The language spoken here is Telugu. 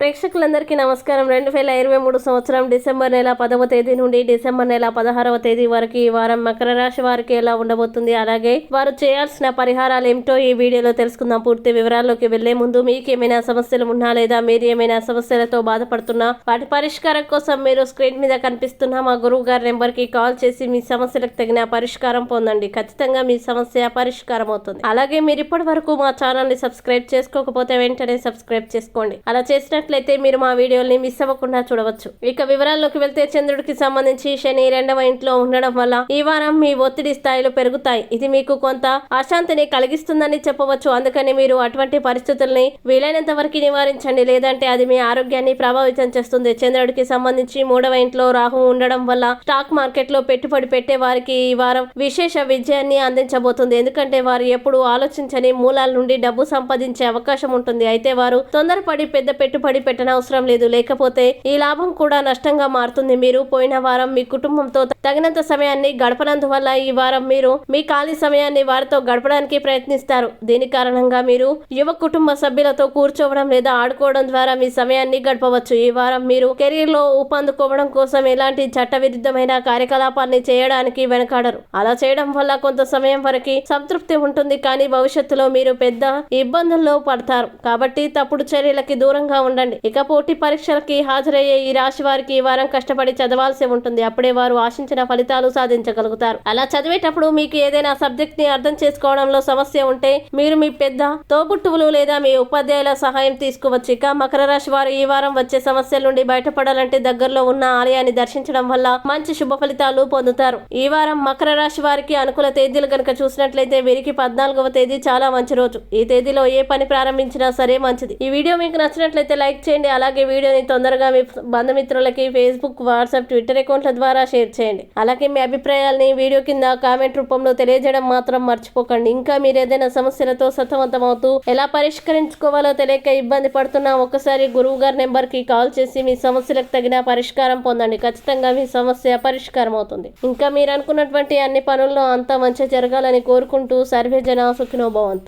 ప్రేక్షకులందరికీ నమస్కారం. రెండు వేల ఇరవై మూడు సంవత్సరం డిసెంబర్ నెల పదవ తేదీ నుండి డిసెంబర్ నెల పదహారవ తేదీ వరకు ఈ వారం మకర రాశి వారికి ఎలా ఉండబోతుంది? అలాగే వారు చేయాల్సిన పరిహారాలు ఏమిటో ఈ వీడియోలో తెలుసుకుందాం. పూర్తి వివరాల్లోకి వెళ్ళే ముందు మీకు ఏమైనా సమస్యలు ఉన్నా లేదా మీరు ఏమైనా సమస్యలతో బాధపడుతున్నా వాటి పరిష్కారం కోసం మీరు స్క్రీన్ మీద కనిపిస్తున్న మా గురువు గారి నెంబర్కి కాల్ చేసి మీ సమస్యలకు తగిన పరిష్కారం పొందండి. ఖచ్చితంగా మీ సమస్య పరిష్కారం అవుతుంది అలాగే మీరు ఇప్పటి వరకు మా ఛానల్ని సబ్స్క్రైబ్ చేసుకోకపోతే వెంటనే సబ్స్క్రైబ్ చేసుకోండి. అలా చూసినట్లయితే మీరు మా వీడియోల్ని మిస్ అవ్వకుండా చూడవచ్చు. ఇక వివరాల్లోకి వెళ్తే చంద్రుడికి సంబంధించి శని రెండవ ఇంట్లో ఉండడం వల్ల ఈ వారం మీ ఒత్తిడి స్థాయిలు పెరుగుతాయి. ఇది మీకు కొంత అశాంతిని కలిగిస్తుందని చెప్పవచ్చు. అందుకని మీరు అటువంటి పరిస్థితుల్ని వీలైనంత వరకు నివారించండి. లేదంటే అది మీ ఆరోగ్యాన్ని ప్రభావితం చేస్తుంది. చంద్రుడికి సంబంధించి మూడవ ఇంట్లో రాహు ఉండడం వల్ల స్టాక్ మార్కెట్లో పెట్టుబడి పెట్టే వారికి ఈ వారం విశేష విజయాన్ని అందించబోతుంది. ఎందుకంటే వారు ఎప్పుడు ఆలోచించని మూలాల నుండి డబ్బు సంపాదించే అవకాశం ఉంటుంది. అయితే వారు తొందరపడి పెద్ద పెట్టుబడి పెట్టనవసరం లేదు. లేకపోతే ఈ లాభం కూడా నష్టంగా మారుతుంది. మీరు పోయిన వారం మీ కుటుంబంతో తగినంత సమయాన్ని గడపనందువల్ల ఈ వారం మీరు మీ ఖాళీ సమయాన్ని వారితో గడపడానికి ప్రయత్నిస్తారు. దీని కారణంగా మీరు యువ కుటుంబ సభ్యులతో కూర్చోవడం లేదా ఆడుకోవడం ద్వారా మీ సమయాన్ని గడపవచ్చు. ఈ వారం మీరు కెరీర్లో ఊపందుకోవడం కోసం ఎలాంటి చట్టవిరుద్ధమైన కార్యకలాపాన్ని చేయడానికి వెనకాడరు. అలా చేయడం వల్ల కొంత సమయం వరకు సంతృప్తి ఉంటుంది. కానీ భవిష్యత్తులో మీరు పెద్ద ఇబ్బందుల్లో పడతారు. కాబట్టి తప్పుడు చర్యలకి దూరంగా ఉండండి. ఇక పోటీ పరీక్షలకి హాజరయ్యే ఈ రాశి వారికి ఈ వారం కష్టపడి చదవాల్సి ఉంటుంది. అప్పుడే వారు ఆశించిన ఫలితాలు సాధించగలుగుతారు. అలా చదివేటప్పుడు మీకు ఏదైనా సబ్జెక్ట్ని అర్థం చేసుకోవడంలో సమస్య ఉంటే మీరు మీ పెద్ద తోబుట్టువులు లేదా మీ ఉపాధ్యాయుల సహాయం తీసుకోవచ్చు ఇక మకర రాశి వారు ఈ వారం వచ్చే సమస్యల నుండి బయటపడాలంటే దగ్గరలో ఉన్న ఆలయాన్ని దర్శించడం వల్ల మంచి శుభ ఫలితాలు పొందుతారు. ఈ వారం మకర రాశి వారికి అనుకూల తేదీలు కనుక చూసినట్లయితే వీరికి పద్నాలుగవ తేదీ చాలా మంచి రోజు. ఈ తేదీలో ఏ పని ప్రారంభించినా సరే మంచిది. ఈ వీడియో మీకు నచ్చినట్లయితే లైక్ చేయండి అలాగే వీడియోని తొందరగా మీ బంధుమిత్రులకి ఫేస్బుక్ వాట్సాప్ ట్విట్టర్ అకౌంట్ల ద్వారా షేర్ చేయండి. అలాగే మీ అభిప్రాయాల్ని వీడియో కింద కామెంట్ రూపంలో తెలియజేయడం మాత్రం మర్చిపోకండి. ఇంకా మీరు ఏదైనా సమస్యలతో సతమతమవుతూ ఎలా పరిష్కరించుకోవాలో తెలియక ఇబ్బంది పడుతున్నా ఒకసారి గురువు గారి నెంబర్కి కాల్ చేసి మీ సమస్యలకు తగిన పరిష్కారం పొందండి. ఖచ్చితంగా మీ సమస్య పరిష్కారం అవుతుంది. ఇంకా మీరు అనుకున్నటువంటి అన్ని పనుల్లో అంతా మంచి జరగాలని కోరుకుంటూ సర్వే జన సుఖినోభవంతు.